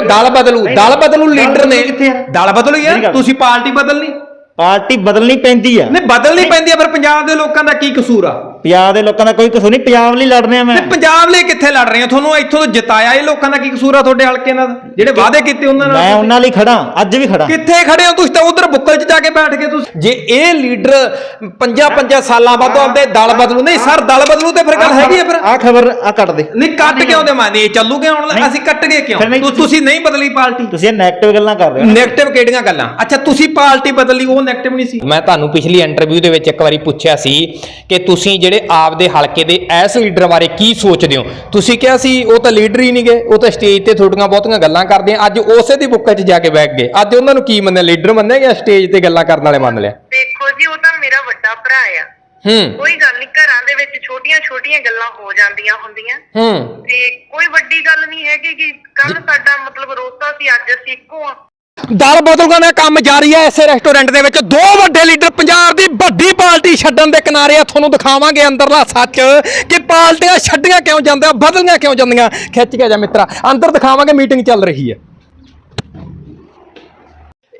ਦੇਖੋ ਦਲ ਬਦਲੂ ਦਲ ਬਦਲੂ ਲੀਡਰ ਨੇ? ਦਲ ਬਦਲੂ ਗੱਲ- ਤੁਸੀਂ ਪਾਰਟੀ ਬਦਲਣੀ। ਪਾਰਟੀ ਬਦਲਣੀ ਪੈਂਦੀ ਆ। ਨਹੀਂ ਬਦਲਣੀ ਪੈਂਦੀ ਆ ਪਰ ਪੰਜਾਬ ਦੇ ਲੋਕਾਂ ਦਾ ਕੀ ਕਸੂਰ ਆ? ਪੰਜਾਬ ਦੇ ਲੋਕਾਂ ਦਾ ਕੋਈ ਕਸੂਰ ਨਹੀਂ ਪੰਜਾਬ ਲਈ ਲੜ ਰਿਹਾ ਮੈਂ। ਤੇ ਪੰਜਾਬ ਲਈ ਕਿੱਥੇ ਲੜ ਰਹੇ ਹੋ? ਤੁਹਾਨੂੰ ਇੱਥੋਂ ਤੋਂ ਜਿਤਾਇਆ ਇਹ ਲੋਕਾਂ ਦਾ ਕੀ ਕਸੂਰ ਆ ਤੁਹਾਡੇ ਹਲਕੇ ਨਾਲ? ਜਿਹੜੇ ਵਾਅਦੇ ਕੀਤੇ ਉਹਨਾਂ ਨਾਲ? ਮੈਂ ਉਹਨਾਂ ਲਈ ਖੜਾ ਅੱਜ ਵੀ ਖੜਾ ਕਿੱਥੇ ਖੜੇ ਹੋ ਤੁਸੀਂ ਤਾਂ ਉਧਰ ਬੁੱਕਲ 'ਚ ਜਾ ਕੇ ਬੈਠ ਗਏ ਤੁਸੀਂ। ਜੇ ਇਹ ਲੀਡਰ ਪੰਜਾਂ ਪੰਜਾਂ ਸਾਲਾਂ ਬਾਅਦ ਆਪਦੇ ਦਲ ਬਦਲੂ ਨਹੀਂ ਸਰ ਦਲ ਬਦਲੂ ਤੇ ਫਿਰ ਗੱਲ ਹੈਗੀ ਆ ਫਿਰ। ਆ ਖਬਰ ਆ ਕੱਟ ਦੇ। ਨਹੀਂ ਕੱਟ ਕਿਉਂ ਦੇ ਮਾਨੇ ਚੱਲੂਗੇ ਹੁਣ। ਅਸੀਂ ਕੱਟ ਗਏ ਕਿਉਂ ਤੁਸੀਂ ਨਹੀਂ ਬਦਲੀ ਪਾਰਟੀ। ਤੁਸੀਂ ਇਹ 네ਗੇਟਿਵ ਗੱਲਾਂ ਕਰ ਰਹੇ ਹੋ ਨੈਗੇਟਿਵ ਕਿਹੜੀਆਂ ਗੱਲਾਂ? ਅੱਛਾ ਤੁਸੀਂ ਪਾਰਟੀ ਬਦਲੀ ਉਹ ਨੈਗੇਟਿਵ ਨਹੀਂ ਸੀ। ਮੈਂ ਤੁਹਾਨੂੰ ਪਿਛਲੀ ਇੰਟਰਵਿਊ ਦੇ ਵਿੱਚ ਇੱਕ ਵਾਰੀ ਪੁੱਛਿਆ ਸੀ ਕਿ ਤੁਸੀਂ ਜਿਹੜੇ ਆਪਦੇ ਹਲਕੇ ਦੇ ਐਸ ਲੀਡਰ ਬਾਰੇ ਕੀ ਸੋਚਦੇ ਹੋ? ਤੁਸੀਂ ਕਿਹਾ ਸੀ ਉਹ ਤਾਂ ਲੀਡਰ ਹੀ ਨਹੀਂ ਗਏ ਉਹ ਤਾਂ ਸਟੇਜ ਤੇ ਥੋੜੀਆਂ ਬਹੁਤੀਆਂ ਗੱਲਾਂ ਕਰਦੇ ਆ। ਅੱਜ ਉਸੇ ਦੀ ਬੁੱਕਾ 'ਚ ਜਾ ਕੇ ਬੈਠ ਗਏ। ਅੱਜ ਉਹਨਾਂ ਨੂੰ ਕੀ ਮੰਨਿਆ? ਲੀਡਰ ਮੰਨਿਆ ਜਾਂ ਸਟੇਜ ਤੇ ਗੱਲਾਂ ਕਰਨ ਵਾਲੇ ਮੰਨ ਲਿਆ? ਦੇਖੋ ਜੀ ਉਹ ਤਾਂ ਮੇਰਾ ਵੱਡਾ ਭਰਾ ਆ। ਹੂੰ। ਕੋਈ ਗੱਲ ਨਹੀਂ ਘਰਾਂ ਦੇ ਵਿੱਚ ਛੋਟੀਆਂ-ਛੋਟੀਆਂ ਗੱਲਾਂ ਹੋ ਜਾਂਦੀਆਂ ਹੁੰਦੀਆਂ। ਹੂੰ। ਤੇ ਕੋਈ ਵੱਡੀ ਗੱਲ ਨਹੀਂ ਹੈਗੀ ਕਿ ਕੱਲ ਸਾਡਾ ਮਤਲਬ ਰੋਸਾ ਸੀ ਅੱਜ ਅਸੀਂ ਇੱਕੋ ਆ। ਦਲ ਬਦਲੂਗਾ ਦਾ ਕੰਮ ਜਾਰੀ ਹੈ ਇਸੇ ਰੈਸਟੋਰੈਂਟ ਦੇ ਵਿੱਚ ਦੋ ਵੱਡੇ ਲੀਡਰ ਪੰਜਾਬ ਦੀ ਵੱਡੀ ਪਾਰਟੀ ਛੱਡਣ ਦੇ ਕਿਨਾਰੇ ਆ। ਤੁਹਾਨੂੰ ਦਿਖਾਵਾਂਗੇ ਅੰਦਰਲਾ ਸੱਚ ਕਿ ਪਾਰਟੀਆਂ ਛੱਡੀਆਂ ਕਿਉਂ ਜਾਂਦੀਆਂ, ਬਦਲੀਆਂ ਕਿਉਂ ਜਾਂਦੀਆਂ। ਖਿੱਚ ਕੇ ਜਾ ਮਿੱਤਰਾ, ਅੰਦਰ ਦਿਖਾਵਾਂਗੇ ਮੀਟਿੰਗ ਚੱਲ ਰਹੀ ਹੈ।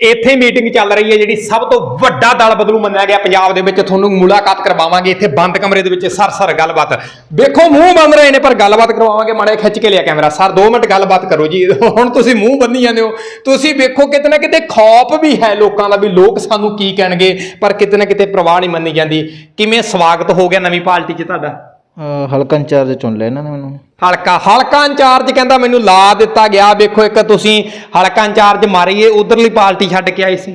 ਇੱਥੇ ਮੀਟਿੰਗ ਚੱਲ ਰਹੀ ਹੈ ਜਿਹੜੀ ਸਭ ਤੋਂ ਵੱਡਾ ਦਲ ਬਦਲੂ ਮੰਨਿਆ ਗਿਆ ਪੰਜਾਬ ਦੇ ਵਿੱਚ। ਤੁਹਾਨੂੰ ਮੁਲਾਕਾਤ ਕਰਵਾਵਾਂਗੇ ਇੱਥੇ ਬੰਦ ਕਮਰੇ ਦੇ ਵਿੱਚ ਸਰ-ਸਰ ਗੱਲਬਾਤ। ਵੇਖੋ ਮੂੰਹ ਬੰਦ ਰਹੇ ਨੇ, ਪਰ ਗੱਲਬਾਤ ਕਰਵਾਵਾਂਗੇ, ਮਾੜੇ ਖਿੱਚ ਕੇ ਲਿਆ ਕੈਮਰਾ। ਸਰ 2 ਮਿੰਟ ਗੱਲਬਾਤ ਕਰੋ ਜੀ। ਹੁਣ ਤੁਸੀਂ ਮੂੰਹ ਬੰਨੀ ਜਾਂਦੇ ਹੋ। ਤੁਸੀਂ ਵੇਖੋ, ਕਿਤੇ ਨਾ ਕਿਤੇ ਖੌਫ ਵੀ ਹੈ ਲੋਕਾਂ ਦਾ ਵੀ, ਲੋਕ ਸਾਨੂੰ ਕੀ ਕਹਿਣਗੇ, ਪਰ ਕਿਤੇ ਨਾ ਕਿਤੇ ਪ੍ਰਵਾਹ ਨਹੀਂ ਮੰਨੀ ਜਾਂਦੀ। ਕਿਵੇਂ ਸਵਾਗਤ ਹੋ ਗਿਆ ਨਵੀਂ ਪਾਰਟੀ 'ਚ ਤੁਹਾਡਾ? ਹਲਕਾ ਇੰਚਾਰਜ ਚੁਣ ਲਿਆ ਇਹਨਾਂ ਨੇ ਮੈਨੂੰ। ਹਲਕਾ ਹਲਕਾ ਇੰਚਾਰਜ ਕਹਿੰਦਾ ਮੈਨੂੰ ਲਾ ਦਿੱਤਾ ਗਿਆ। ਵੇਖੋ ਇੱਕ ਤੁਸੀਂ ਹਲਕਾ ਇੰਚਾਰਜ ਮਾਰੀਏ ਉਧਰਲੀ ਪਾਰਟੀ ਛੱਡ ਕੇ ਆਏ ਸੀ।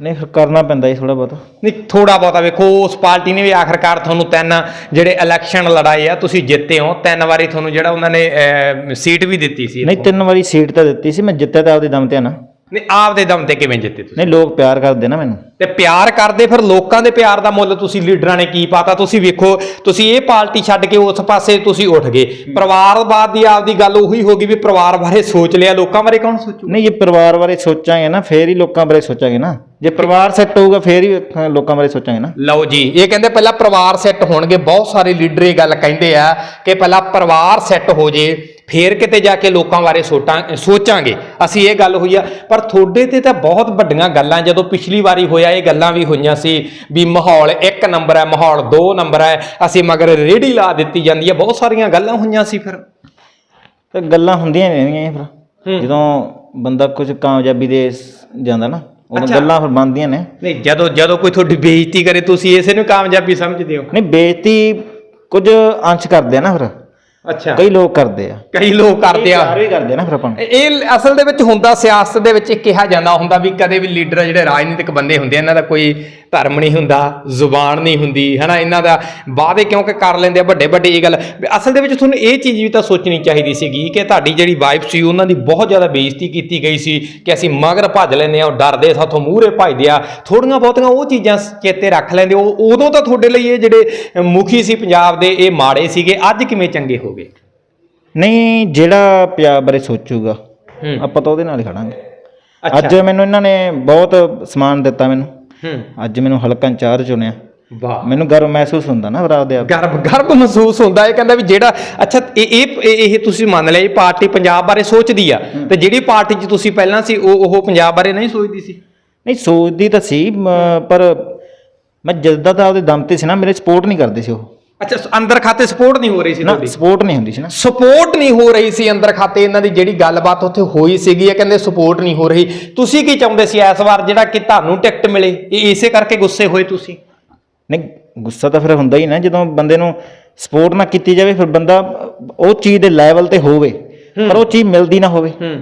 ਨਹੀਂ ਫਿਰ ਕਰਨਾ ਪੈਂਦਾ ਜੀ ਥੋੜਾ ਬਹੁਤ। ਨਹੀਂ ਥੋੜਾ ਬਹੁਤਾ ਵੇਖੋ ਉਸ ਪਾਰਟੀ ਨੇ ਵੀ ਆਖਰਕਾਰ ਤੁਹਾਨੂੰ ਤਿੰਨ ਜਿਹੜੇ ਇਲੈਕਸ਼ਨ ਲੜਾਏ ਆ ਤੁਸੀਂ ਜਿੱਤੇ ਹੋ। ਤਿੰਨ ਵਾਰੀ ਤੁਹਾਨੂੰ ਜਿਹੜਾ ਉਹਨਾਂ ਨੇ ਸੀਟ ਵੀ ਦਿੱਤੀ ਸੀ ਨਹੀਂ ਤਿੰਨ ਵਾਰੀ ਸੀਟ ਤਾਂ ਦਿੱਤੀ ਸੀ ਮੈਂ ਜਿੱਤਿਆ ਤਾਂ ਆਪਦੇ ਦਮ ਤੇ ਆ ਨਾ। ਨਹੀਂ ਆਪਦੇ ਦਮ ਤੇ ਕਿਵੇਂ ਜਿੱਤੇ ਤੁਸੀਂ? ਨਹੀਂ ਲੋਕ ਪਿਆਰ ਕਰਦੇ ਨਾ ਮੈਨੂੰ। ਤੇ ਪਿਆਰ ਕਰਦੇ ਫਿਰ ਲੋਕਾਂ ਦੇ ਪਿਆਰ ਦਾ ਮੁੱਲ ਤੁਸੀਂ ਲੀਡਰਾਂ ਨੇ ਕੀ ਪਾਤਾ? ਤੁਸੀਂ ਵੇਖੋ ਤੁਸੀਂ ਇਹ ਪਾਰਟੀ ਛੱਡ ਕੇ ਉਸ ਪਾਸੇ ਤੁਸੀਂ ਉੱਠ ਗਏ। ਪਰਿਵਾਰਵਾਦ ਦੀ ਆਪਦੀ ਗੱਲ ਉਹੀ ਹੋ ਗਈ ਵੀ ਪਰਿਵਾਰ ਬਾਰੇ ਸੋਚ ਲਿਆ। ਲੋਕਾਂ ਬਾਰੇ ਕੌਣ ਸੋਚੂ ਨਹੀਂ ਜੇ ਪਰਿਵਾਰ ਬਾਰੇ ਸੋਚਾਂਗੇ ਨਾ ਫੇਰ ਹੀ ਲੋਕਾਂ ਬਾਰੇ ਸੋਚਾਂਗੇ ਨਾ। ਜੇ ਪਰਿਵਾਰ ਸੈੱਟ ਹੋਊਗਾ ਫੇਰ ਹੀ ਲੋਕਾਂ ਬਾਰੇ ਸੋਚਾਂਗੇ ਨਾ। ਲਓ ਜੀ ਇਹ ਕਹਿੰਦੇ ਪਹਿਲਾਂ ਪਰਿਵਾਰ ਸੈੱਟ ਹੋਣਗੇ। ਬਹੁਤ ਸਾਰੇ ਲੀਡਰ ਇਹ ਗੱਲ ਕਹਿੰਦੇ ਆ ਕਿ ਪਹਿਲਾਂ ਪਰਿਵਾਰ ਸੈੱਟ ਹੋ ਜੇ। ਫੇਰ ਕਿਤੇ ਜਾ ਕੇ ਲੋਕਾਂ ਬਾਰੇ ਸੋਟਾਂ ਸੋਚਾਂਗੇ। ਅਸੀਂ ਇਹ ਗੱਲ ਹੋਈ ਆ ਪਰ ਤੁਹਾਡੇ ਤੇ ਤਾਂ ਬਹੁਤ ਵੱਡੀਆਂ ਗੱਲਾਂ ਜਦੋਂ ਪਿਛਲੀ ਵਾਰੀ ਹੋਇਆ ਇਹ ਗੱਲਾਂ ਵੀ ਹੋਈਆਂ ਸੀ ਵੀ ਮਾਹੌਲ ਇੱਕ ਨੰਬਰ ਹੈ ਮਾਹੌਲ ਦੋ ਨੰਬਰ ਹੈ ਅਸੀਂ ਮਗਰ ਰੇੜੀ ਲਾ ਦਿੱਤੀ ਜਾਂਦੀ ਹੈ। ਬਹੁਤ ਸਾਰੀਆਂ ਗੱਲਾਂ ਹੋਈਆਂ ਸੀ ਫਿਰ। ਤੇ ਗੱਲਾਂ ਹੁੰਦੀਆਂ ਹੀ ਰਹਿਣਗੀਆਂ ਫਿਰ। ਜਦੋਂ ਬੰਦਾ ਕੁਝ ਕਾਮਯਾਬੀ ਦੇ ਜਾਂਦਾ ਨਾ ਅੱਛਾ। ਗੱਲਾਂ ਫਿਰ ਬਣਦੀਆਂ ਨੇ। ਨਹੀਂ ਜਦੋਂ ਜਦੋਂ ਕੋਈ ਤੁਹਾਡੀ ਬੇਇੱਜ਼ਤੀ ਕਰੇ ਤੁਸੀਂ ਇਸੇ ਨੂੰ ਕਾਮਯਾਬੀ ਸਮਝਦੇ ਹੋ। ਨਹੀਂ ਬੇਇੱਜ਼ਤੀ ਕੁਝ ਅੰਸ਼ ਕਰਦੇ ਆ ਨਾ ਫਿਰ। ਅੱਛਾ। ਕਈ ਲੋਕ ਕਰਦੇ ਆ। ਕਈ ਲੋਕ ਕਰਦੇ ਆ। ਵੀ ਕਰਦੇ ਨਾ ਫਿਰ ਆਪਾਂ ਨੂੰ। ਇਹ ਅਸਲ ਦੇ ਵਿੱਚ ਹੁੰਦਾ ਸਿਆਸਤ ਦੇ ਵਿੱਚ ਇਹ ਕਿਹਾ ਜਾਂਦਾ ਹੁੰਦਾ ਵੀ ਕਦੇ ਵੀ ਲੀਡਰ ਜਿਹੜੇ ਰਾਜਨੀਤਿਕ ਬੰਦੇ ਹੁੰਦੇ ਆ, ਇਹਨਾਂ ਦਾ ਕੋਈ ਧਰਮ ਨਹੀਂ ਹੁੰਦਾ ਜ਼ੁਬਾਨ ਨਹੀਂ ਹੁੰਦੀ ਹਨਾ? ਇਹਨਾਂ ਦਾ ਵਾਅਦੇ ਕਿਉਂਕਿ ਕਰ ਲੈਂਦੇ ਆ? ਵੱਡੇ ਵੱਡੇ ਇਹ ਗੱਲ। ਅਸਲ ਦੇ ਵਿੱਚ ਤੁਹਾਨੂੰ ਇਹ ਚੀਜ਼ ਵੀ ਤਾਂ ਸੋਚਣੀ ਚਾਹੀਦੀ ਸੀਗੀ ਕਿ ਤੁਹਾਡੀ ਜਿਹੜੀ ਵਾਈਫ ਸੀ ਉਹਨਾਂ ਦੀ ਬਹੁਤ ਜ਼ਿਆਦਾ ਬੇਇੱਜ਼ਤੀ ਕੀਤੀ ਗਈ ਸੀ ਕਿ ਅਸੀਂ ਮਗਰ ਭੱਜ ਲੈਂਦੇ ਆ ਉਹ ਡਰਦੇ ਸਾਥੋਂ ਮੂਹਰੇ ਭੱਜਦੇ ਆ। ਥੋੜੀਆਂ ਬਹੁਤੀਆਂ ਉਹ ਚੀਜ਼ਾਂ ਚੇਤੇ ਰੱਖ ਲੈਂਦੇ ਉਹ ਉਦੋਂ ਤਾਂ ਤੁਹਾਡੇ ਲਈ ਇਹ ਜਿਹੜੇ ਮੁਖੀ ਸੀ ਪੰਜਾਬ ਦੇ ਇਹ ਮਾੜੇ ਸੀਗੇ। ਅੱਜ ਕਿਵੇਂ ਚੰਗੇ ਹੋ ਗਏ? ਨਹੀਂ ਜਿਹੜਾ ਪੰਜਾਬ ਬਾਰੇ ਸੋਚੂਗਾ ਆਪਾਂ ਤਾਂ ਉਹਦੇ ਨਾਲ ਹੀ ਖੜਾਂਗੇ। ਅੱਜ ਮੈਨੂੰ ਇਹਨਾਂ ਨੇ ਬਹੁਤ ਸਮਾਨ ਦਿੱਤਾ ਮੈਨੂੰ। ਹੂੰ। ਅੱਜ ਮੈਨੂੰ ਹਲਕਾ ਇੰਚਾਰਜ ਚੁਣਿਆ। ਵਾਹ। ਮੈਨੂੰ ਗਰਵ ਮਹਿਸੂਸ ਹੁੰਦਾ ਨਾ ਆਪਦੇ ਆਪ। ਗਰਭ ਗਰਭ ਮਹਿਸੂਸ ਹੁੰਦਾ। ਇਹ ਕਹਿੰਦਾ ਵੀ ਜਿਹੜਾ ਅੱਛਾ ਇਹ ਇਹ ਇਹ ਤੁਸੀਂ ਮੰਨ ਲਿਆ ਇਹ ਪਾਰਟੀ ਪੰਜਾਬ ਬਾਰੇ ਸੋਚਦੀ ਆ। ਤੇ ਜਿਹੜੀ ਪਾਰਟੀ 'ਚ ਤੁਸੀਂ ਪਹਿਲਾਂ ਸੀ ਉਹ ਉਹ ਪੰਜਾਬ ਬਾਰੇ ਨਹੀਂ ਸੋਚਦੀ ਸੀ? ਨਹੀਂ ਸੋਚਦੀ ਤਾਂ ਸੀ ਪਰ ਮੈਂ ਜਿੱਦਾਂ ਤਾਂ ਆਪਦੇ ਦਮ ਤੇ ਸੀ ਨਾ ਮੇਰੇ ਸਪੋਰਟ ਨਹੀਂ ਕਰਦੇ ਸੀ ਉਹ। ਅੱਛਾ ਅੰਦਰ ਖਾਤੇ ਸਪੋਰਟ ਨਹੀਂ ਹੋ ਰਹੀ ਸੀ ਨਾ ਤੁਹਾਡੀ? ਸਪੋਰਟ ਨਹੀਂ ਹੁੰਦੀ ਸੀ ਨਾ। ਸਪੋਰਟ ਨਹੀਂ ਹੋ ਰਹੀ ਸੀ ਅੰਦਰ ਖਾਤੇ ਇਹਨਾਂ ਦੀ ਜਿਹੜੀ ਗੱਲਬਾਤ ਉੱਥੇ ਹੋਈ ਸੀਗੀ ਇਹ ਕਹਿੰਦੇ ਸਪੋਰਟ ਨਹੀਂ ਹੋ ਰਹੀ। ਤੁਸੀਂ ਕੀ ਚਾਹੁੰਦੇ ਸੀ ਇਸ ਵਾਰ ਜਿਹੜਾ ਕਿ ਤੁਹਾਨੂੰ ਟਿਕਟ ਮਿਲੇ? ਇਹ ਇਸੇ ਕਰਕੇ ਗੁੱਸੇ ਹੋਏ ਤੁਸੀਂ? ਨਹੀਂ ਗੁੱਸਾ ਤਾਂ ਫਿਰ ਹੁੰਦਾ ਹੀ ਨਾ ਜਦੋਂ ਬੰਦੇ ਨੂੰ ਸਪੋਰਟ ਨਾ ਕੀਤੀ ਜਾਵੇ ਫਿਰ ਬੰਦਾ ਉਹ ਚੀਜ਼ ਦੇ ਲੈਵਲ ਤੇ ਹੋਵੇ ਪਰ ਉਹ ਚੀਜ਼ ਮਿਲਦੀ ਨਾ ਹੋਵੇ। ਹੂੰ।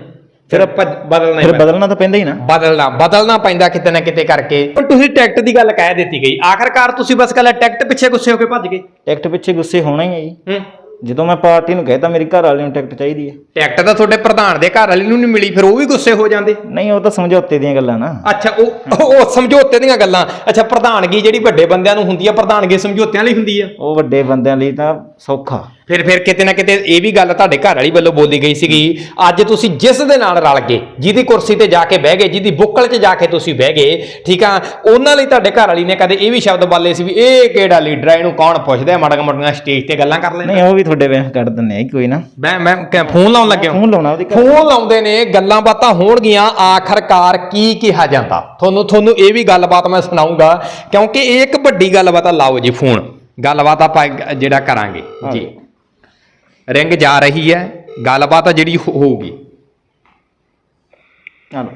ਫਿਰ ਬਦਲਣਾ ਫਿਰ ਬਦਲਣਾ ਤਾਂ ਪੈਂਦਾ ਹੀ ਨਾ। ਬਦਲਣਾ ਬਦਲਣਾ ਪੈਂਦਾ ਕਿਤੇ ਨਾ ਕਿਤੇ ਕਰਕੇ। ਪਰ ਤੁਸੀਂ ਟਿਕਟ ਦੀ ਗੱਲ ਕਹਿ ਦਿੱਤੀ ਗਈ। ਆਖਰਕਾਰ ਤੁਸੀਂ ਬਸ ਕੱਲਾ ਟਿਕਟ ਪਿੱਛੇ ਗੁੱਸੇ ਹੋ ਕੇ ਭੱਜ ਗਏ। ਟਿਕਟ ਪਿੱਛੇ ਗੁੱਸੇ ਹੋਣਾ ਹੀ ਹੈ ਜੀ। ਹੂੰ। ਜਦੋਂ ਮੈਂ ਪਾਰਟੀ ਨੂੰ ਕਹਿਤਾ ਮੇਰੀ ਘਰ ਵਾਲੀ ਨੂੰ ਟਿਕਟ ਚਾਹੀਦੀ ਹੈ ਟਿਕਟ ਤਾਂ ਤੁਹਾਡੇ ਪ੍ਰਧਾਨ ਦੇ ਘਰ ਵਾਲੇ ਨੂੰ ਨਹੀਂ ਮਿਲੀ ਫਿਰ ਉਹ ਵੀ ਗੁੱਸੇ ਹੋ ਜਾਂਦੇ। ਨਹੀਂ ਉਹ ਤਾਂ ਸਮਝੌਤੇ ਦੀਆਂ ਗੱਲਾਂ ਨਾ। ਅੱਛਾ ਉਹ ਉਹ ਸਮਝੌਤੇ ਦੀਆਂ ਗੱਲਾਂ। ਅੱਛਾ ਪ੍ਰਧਾਨਗੀ ਜਿਹੜੀ ਵੱਡੇ ਬੰਦਿਆਂ ਨੂੰ ਹੁੰਦੀ ਆ ਪ੍ਰਧਾਨਗੀ ਸਮਝੌਤਿਆਂ ਲਈ ਹੁੰਦੀ ਆ। ਉਹ ਵੱਡੇ ਬੰਦਿਆਂ ਲਈ ਤਾਂ ਸੌਖਾ। ਫਿਰ ਫਿਰ ਕਿਤੇ ਨਾ ਕਿਤੇ ਇਹ ਵੀ ਗੱਲ ਤੁਹਾਡੇ ਘਰ ਵਾਲੀ ਵੱਲੋਂ ਬੋਲੀ ਗਈ ਸੀਗੀ ਅੱਜ ਤੁਸੀਂ ਜਿਸ ਦੇ ਨਾਲ ਰਲ ਗਏ ਜਿਹਦੀ ਕੁਰਸੀ ਤੇ ਜਾ ਕੇ ਬਹਿ ਗਏ ਜਿਹਦੀ ਬੁੱਕਲ 'ਚ ਜਾ ਕੇ ਤੁਸੀਂ ਬਹਿ ਗਏ ਠੀਕ ਆ? ਉਹਨਾਂ ਲਈ ਤੁਹਾਡੇ ਘਰ ਵਾਲੀ ਨੇ ਕਦੇ ਇਹ ਵੀ ਸ਼ਬਦ ਬਾਲੇ ਸੀ ਵੀ ਇਹ ਕਿਹੜਾ ਲੀਡਰ ਹੈ ਇਹਨੂੰ ਕੌਣ ਪੁੱਛਦਾ ਹੈ? ਮਾੜੀਆਂ ਮਾੜੀਆਂ ਸਟੇਜ ਤੇ ਗੱਲਾਂ ਕਰ ਲੈਂਦਾ। ਨਹੀਂ ਉਹ ਵੀ ਤੁਹਾਡੇ ਵੇਖ ਕੱਢ ਦਿੰਨੇ ਆ ਕੋਈ ਨਾ। ਮੈਂ ਮੈਂ ਕ- ਫੋਨ ਲਾਉਣ ਲੱਗਿਆ ਫੋਨ ਲਾਉਣਾ ਉਹਦੀ ਘਰ- ਫੋਨ ਲਾਉਂਦੇ ਨੇ ਗੱਲਾਂ ਬਾਤਾਂ ਹੋਣਗੀਆਂ ਆਖਰਕਾਰ ਕੀ ਕਿਹਾ ਜਾਂਦਾ? ਤੁਹਾਨੂੰ ਤੁਹਾਨੂੰ ਇਹ ਵੀ ਗੱਲਬਾਤ ਮੈਂ ਸੁਣਾਉਂਗਾ ਕਿਉਂਕਿ ਇਹ ਇੱਕ ਵੱਡੀ ਗੱਲਬਾਤ ਆ। ਲਾਓ ਜੀ ਫੋਨ। ਗੱਲਬਾਤ ਆਪਾਂ ਜਿਹੜਾ ਕਰਾਂਗੇ। ਜੀ। ਰਿੰਗ ਜਾ ਰਹੀ ਹੈ। ਗੱਲਬਾਤ ਆ ਜਿਹੜੀ ਹੋ- ਹੋਊਗੀ। ਹਲੋ।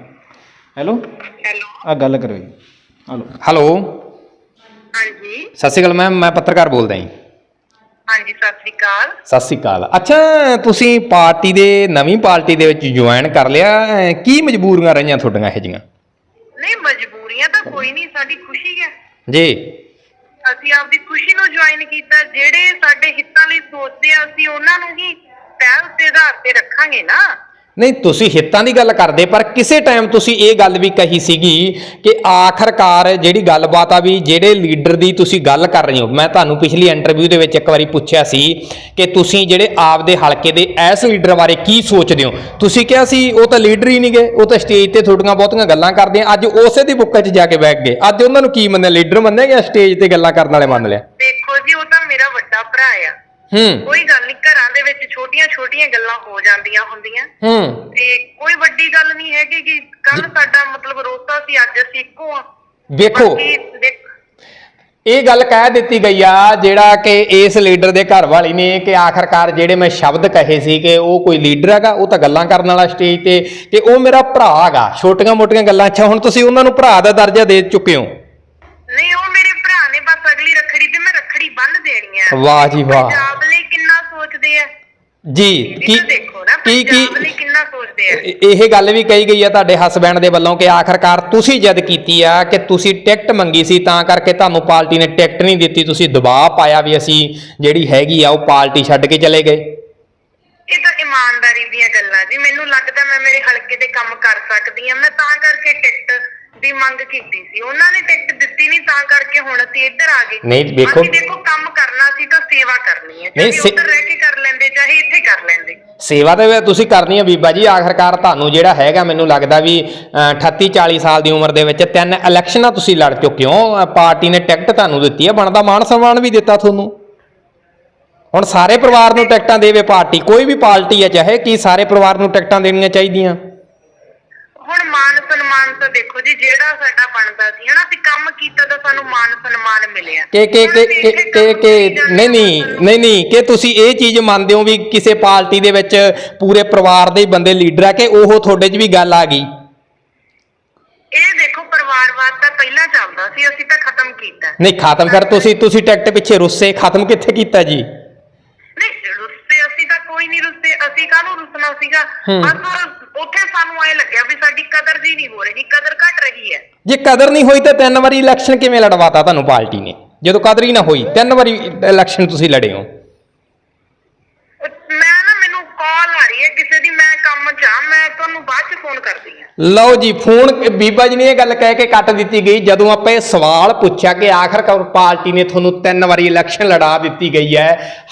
ਹੈਲੋ। ਹੈਲੋ। ਆ ਗੱਲ ਕਰੋ ਜੀ। ਹਲੋ। ਹੈਲੋ। ਹਾਂਜੀ। ਸਤਿ ਸ਼੍ਰੀ ਅਕਾਲ ਮੈਮ ਮੈਂ ਪੱਤਰਕਾਰ ਬੋਲਦਾ ਜੀ। ਹਾਂਜੀ ਸਤਿ ਸ੍ਰੀ ਅਕਾਲ। ਸਤਿ ਸ਼੍ਰੀ ਅਕਾਲ। ਅੱਛਾ ਤੁਸੀਂ ਪਾਰਟੀ ਦੇ ਨਵੀਂ ਪਾਰਟੀ ਦੇ ਵਿੱਚ ਜੁਆਇਨ ਕਰ ਲਿਆ। ਅਹ ਕੀ ਮਜਬੂਰੀਆਂ ਰਹੀਆਂ ਤੁਹਾਡੀਆਂ ਇਹ ਜੀਆਂ ਨਹੀਂ ਮਜਬੂਰੀਆਂ ਤਾਂ ਕੋਈ ਨਹੀਂ ਸਾਡੀ ਖੁਸ਼ੀ ਹੈ। ਜੀ। ਅਸੀਂ ਆਪਦੀ ਖੁਸ਼ੀ ਨੂੰ ਜੁਆਇਨ ਕੀਤਾ, ਜਿਹੜੇ ਸਾਡੇ ਹਿੱਤਾਂ ਲਈ ਸੋਚਦੇ ਆ, ਅਸੀਂ ਉਹਨਾਂ ਨੂੰ ਹੀ ਪਹਿਲ ਦੇ ਆਧਾਰ ਤੇ ਰੱਖਾਂਗੇ ਨਾ। ਨਹੀਂ, ਤੁਸੀਂ ਹਿੱਤਾਂ ਦੀ ਗੱਲ ਕਰਦੇ, ਪਰ ਕਿਸੇ ਟਾਈਮ ਤੁਸੀਂ ਇਹ ਗੱਲ ਵੀ ਕਹੀ ਸੀਗੀ ਕਿ ਆਖਰਕਾਰ ਜਿਹੜੀ ਗੱਲਬਾਤ ਆ ਵੀ ਜਿਹੜੇ ਲੀਡਰ ਦੀ ਤੁਸੀਂ ਗੱਲ ਕਰ ਰਹੇ ਹੋ, ਮੈਂ ਤੁਹਾਨੂੰ ਪਿਛਲੀ ਇੰਟਰਵਿਊ ਦੇ ਵਿੱਚ ਇੱਕ ਵਾਰੀ ਪੁੱਛਿਆ ਸੀ ਕਿ ਤੁਸੀਂ ਜਿਹੜੇ ਆਪਦੇ ਹਲਕੇ ਦੇ ਐਸ ਲੀਡਰ ਬਾਰੇ ਕੀ ਸੋਚਦੇ ਹੋ? ਤੁਸੀਂ ਕਿਹਾ ਸੀ ਉਹ ਤਾਂ ਲੀਡਰ ਹੀ ਨਹੀਂ ਗਏ ਉਹ ਤਾਂ ਸਟੇਜ ਤੇ ਤੁਹਾਡੀਆਂ ਬਹੁਤੀਆਂ ਗੱਲਾਂ ਕਰਦੇ ਆ, ਅੱਜ ਉਸੇ ਦੀ ਬੁੱਕ 'ਚ ਜਾ ਕੇ ਬੈਠ ਗਏ। ਅੱਜ ਉਹਨਾਂ ਨੂੰ ਕੀ ਮੰਨਿਆ ਲੀਡਰ ਮੰਨਿਆ ਜਾਂ ਸਟੇਜ ਤੇ ਗੱਲਾਂ ਕਰਨ ਵਾਲੇ ਮੰਨ ਲਿਆ? ਦੇਖੋ ਜੀ, ਉਹ ਤਾਂ ਮੇਰਾ ਵੱਡਾ ਭਰਾ ਆ। ਹੂੰ। ਕੋਈ ਗੱਲ ਨਹੀਂ ਘਰਾਂ ਦੇ ਵਿੱਚ ਛੋਟੀਆਂ-ਛੋਟੀਆਂ ਗੱਲਾਂ ਹੋ ਜਾਂਦੀਆਂ ਹੁੰਦੀਆਂ। ਹੂੰ। ਤੇ ਕੋਈ ਵੱਡੀ ਗੱਲ ਨਹੀਂ ਹੈਗੀ ਕਿ ਕੱਲ ਸਾਡਾ ਮਤਲਬ ਰੋਸਾ ਸੀ ਅੱਜ ਅਸੀਂ ਇੱਕੋ ਆ ਵੇਖੋ ਬਾਕੀ ਦੇਖ- ਇਹ ਗੱਲ ਕਹਿ ਦਿੱਤੀ ਗਈ ਆ ਜਿਹੜਾ ਕਿ ਇਸ ਲੀਡਰ ਦੇ ਘਰ ਵਾਲੀ ਨੇ ਕਿ ਆਖਰਕਾਰ ਜਿਹੜੇ ਮੈਂ ਸ਼ਬਦ ਕਹੇ ਸੀ ਕਿ ਉਹ ਕੋਈ ਲੀਡਰ ਹੈਗਾ ਉਹ ਤਾਂ ਗੱਲਾਂ ਕਰਨ ਵਾਲਾ ਸਟੇਜ ਤੇ ਕਿ ਉਹ ਮੇਰਾ ਭਰਾ ਹੈਗਾ। ਛੋਟੀਆਂ ਮੋਟੀਆਂ ਗੱਲਾਂ ਅੱਛਾ ਹੁਣ ਤੁਸੀਂ ਉਹਨਾਂ ਨੂੰ ਭਰਾ ਦਾ ਦਰਜਾ ਦੇ ਚੁੱਕੇ ਹੋ। ਨਹੀਂ ਉਹ ਮੇਰੇ ਭਰਾ ਨੇ ਬਸ ਅਗਲੀ ਰੱਖੜੀ ਤੇ ਮੈਂ ਬੰਨ ਦੇਣੀ ਵਾਹ ਜੀ ਵਾਹ। ਪੰਜਾਬ ਲਈ ਕਿੰਨਾ ਸੋਚਦੇ ਆ? ਜੀ ਕੀ ਕੀ ਕੀ ਕਿੰਨਾ ਸੋਚਦੇ ਆ। ਇਹ ਗੱਲ ਵੀ ਕਹੀ ਗਈ ਆ ਤੁਹਾਡੇ ਹਸਬੈਂਡ ਦੇ ਵੱਲੋਂ ਕਿ ਆਖਰਕਾਰ ਤੁਸੀਂ ਜਦ ਕੀਤੀ ਆ ਕਿ ਤੁਸੀਂ ਟਿਕਟ ਮੰਗੀ ਸੀ ਤਾਂ ਕਰਕੇ ਤੁਹਾਨੂੰ ਪਾਰਟੀ ਨੇ ਟਿਕਟ ਨਹੀਂ ਦਿੱਤੀ ਤੁਸੀਂ ਦਬਾਅ ਪਾਇਆ ਵੀ ਅਸੀਂ ਜਿਹੜੀ ਹੈਗੀ ਆ ਉਹ ਪਾਰਟੀ ਛੱਡ ਕੇ ਚਲੇ ਗਏ। ਇਹ ਤਾਂ ਇਮਾਨਦਾਰੀ ਦੀਆਂ ਗੱਲਾਂ ਜੀ। ਮੈਨੂੰ ਲੱਗਦਾ ਮੈਂ ਮੇਰੇ ਹਲਕੇ ਤੇ ਕੰਮ ਕਰ ਸਕਦੀ ਆ। ਮੈਂ ਤਾਂ ਕਰਕੇ ਟਿਕਟ ਦੀ ਮੰਗ ਕੀਤੀ ਸੀ। ਉਹਨਾਂ ਨੇ ਟਿਕਟ ਦਿੱਤੀ ਨਹੀਂ ਤਾਂ ਕਰਕੇ ਹੁਣ ਅਸੀਂ ਇੱਧਰ ਆ ਗਏ। ਨਹੀਂ, ਵੇਖੋ- ਅਸੀਂ ਦੇਖੋ ਕੰਮ ਕਰਨਾ ਸੀ ਤਾਂ ਸੇਵਾ ਕਰਨੀ ਹੈ। ਨਹੀਂ, ਚਾਹੇ ਸੇ- ਉੱਧਰ ਰਹਿ ਕੇ ਕਰ ਲੈਂਦੇ ਚਾਹੇ ਇੱਥੇ ਕਰ ਲੈਂਦੇ। ਸੇਵਾ ਤਾਂ ਵੀ ਤੁਸੀਂ ਕਰਨੀ ਆ ਬੀਬਾ ਜੀ। ਆਖਰਕਾਰ ਤੁਹਾਨੂੰ ਜਿਹੜਾ ਹੈਗਾ ਮੈਨੂੰ ਲੱਗਦਾ ਵੀ ਅਹ, 38 40 ਸਾਲ ਦੀ ਉਮਰ ਦੇ ਵਿੱਚ ਤਿੰਨ ਇਲੈਕਸ਼ਨਾਂ ਤੁਸੀਂ ਲੜ ਚੁੱਕੇ ਹੋ। ਅਹ, ਪਾਰਟੀ ਨੇ ਟਿਕਟ ਤੁਹਾਨੂੰ ਦਿੱਤੀ ਹੈ। ਬਣਦਾ ਮਾਣ ਸਨਮਾਨ ਵੀ ਦਿੱਤਾ ਤੁਹਾਨੂੰ। ਹੁਣ ਸਾਰੇ ਪਰਿਵਾਰ ਨੂੰ ਟਿਕਟਾਂ ਦੇਵੇ ਪਾਰਟੀ। ਕੋਈ ਵੀ ਪਾਰਟੀ ਹੈ ਚਾਹੇ ਕੀ ਸਾਰੇ ਪਰਿਵਾਰ ਨੂੰ ਟਿਕਟਾਂ ਦੇਣੀਆਂ ਚਾਹੀਦੀਆਂ? ਹੁਣ ਮਾਨ ਸਨਮਾਨ ਤਾਂ ਦੇਖੋ ਜੀ ਜਿਹੜਾ ਸਾਡਾ ਬਣਦਾ ਸੀ ਹਨਾ ਅਸੀਂ ਕੰਮ ਕੀਤਾ ਤਾਂ ਸਾਨੂੰ ਮਾਨ ਸਨਮਾਨ ਮਿਲਿਆ। ਕਿ ਕਿ ਕਿ ਕਿ ਕਰੀ ਨਹੀਂ ਨਹੀਂ ਨਹੀਂ ਨਹੀਂ ਕਿ ਤੁਸੀਂ ਇਹ ਚੀਜ਼ ਮੰਨਦੇ ਹੋ ਵੀ ਕਿਸੇ ਪਾਰਟੀ ਦੇ ਵਿੱਚ ਪੂਰੇ ਪਰਿਵਾਰ ਦੇ ਹੀ ਬੰਦੇ ਲੀਡਰ ਆ ਕਿ ਉਹ ਤੁਹਾਡੇ 'ਚ ਵੀ ਗੱਲ ਆ ਗਈ? ਇਹ ਦੇਖੋ ਪਰਿਵਾਰਵਾਦ ਤਾਂ ਪਹਿਲਾਂ ਚੱਲਦਾ ਸੀ ਅਸੀਂ ਤਾਂ ਖਤਮ ਕੀਤਾ। ਨਹੀਂ ਖਤਮ ਫਿਰ ਤੁਸੀਂ ਤੁਸੀਂ ਟਿਕਟ ਪਿੱਛੇ ਰੁੱਸੇ ਖਤਮ ਕਿੱਥੇ ਕੀਤਾ ਜੀ? ਨਹੀਂ ਰੁੱਸੇ ਅਸੀਂ ਤਾਂ ਕੋਈ ਨਹੀਂ ਰੁੱਸੇ ਅਸੀਂ ਕਾਹਨੂੰ ਰੁੱਸਣਾ ਸੀਗਾ? ਹੂੰ। ਬਸ ਉੱਥੇ ਸਾਨੂੰ ਐ ਲੱਗਿਆ ਵੀ ਸਾਡੀ ਕਦਰ ਜੀ ਨਹੀਂ ਹੋ ਰਹੀ, ਕਦਰ ਘਟ ਰਹੀ ਹੈ। ਜੇ ਕਦਰ ਨਹੀਂ ਹੋਈ ਤਾਂ ਤਿੰਨ ਵਾਰੀ ਇਲੈਕਸ਼ਨ ਕਿਵੇਂ ਲੜਵਾਤਾ ਤੁਹਾਨੂੰ ਪਾਰਟੀ ਨੇ? ਜਦੋਂ ਕਦਰ ਹੀ ਨਾ ਹੋਈ, ਤਿੰਨ ਵਾਰੀ ਇਲੈਕਸ਼ਨ ਤੁਸੀਂ ਲੜੇ ਹੋ ਉਹ- ਮੈਂ ਨਾ ਮੈਨੂੰ ਕਾਲ ਆ ਰਹੀ ਹੈ ਕਿਸੇ ਦੀ ਮੈਂ ਕੰਮ ਚ ਆ ਮੈਂ ਤੁਹਾਨੂੰ ਬਾਅਦ ਚ ਫੋਨ ਕਰਦੀ ਹਾਂ। ਲਓ ਜੀ ਫੋਨ ਬੀਬਾ ਜੀ ਨੇ ਇਹ ਗੱਲ ਕਹਿ ਕੇ ਕੱਟ ਦਿੱਤੀ ਗਈ ਜਦੋਂ ਆਪਾਂ ਇਹ ਸਵਾਲ ਪੁੱਛਿਆ ਕਿ ਆਖਰਕਾਰ ਪਾਰਟੀ ਨੇ ਤੁਹਾਨੂੰ ਤਿੰਨ ਵਾਰੀ ਇਲੈਕਸ਼ਨ ਲੜਾ ਦਿੱਤੀ ਗਈ ਹੈ